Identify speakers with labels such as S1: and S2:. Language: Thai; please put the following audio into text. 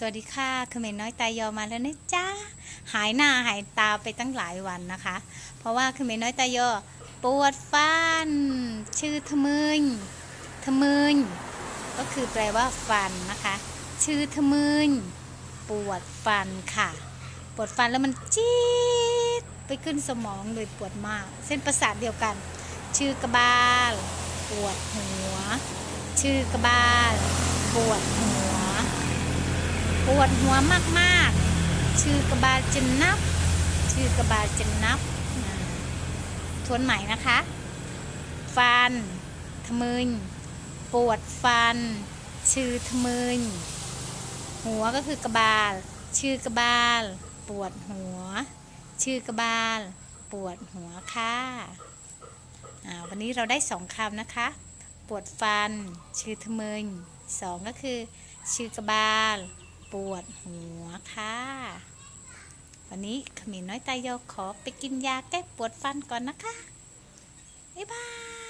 S1: สวัสดีค่ะคือเมรน้อยตายอมาแล้วนะจ๊ะ หายหน้าหายตาไปตั้งหลายวันนะคะ เพราะว่าคือเมรน้อยตายอปวดฟัน ชื่อทะมึงทะมึงก็คือแปลว่าฟันนะคะ ชื่อทะมึงปวดฟันค่ะ ปวดฟันแล้วมันจี๊ดไปขึ้นสมองเลยปวดมาก เส้นประสาทเดียวกัน ชื่อกระบาล ปวดหัว ชื่อกระบาล ปวดหัว ปวดหัวมากๆ ชื่อกระบาจะนับ ชื่อกระบาจะนับ ทวนใหม่นะคะ ฟัน ทมึงปวดฟัน ชื่อทมึงหัวก็คือกระบาล ชื่อกระบาล ปวดหัว ชื่อกระบาล ปวดหัวค่ะอ่าวันนี้เราได้สองคำนะคะ ปวดฟัน ชื่อทมึงสองก็คือ ชื่อกระบาล ปวดหัวค่ะ วันนี้ขมิ้นน้อยตายโยขอไปกินยาแก้ปวดฟันก่อนนะคะ บ๊ายบาย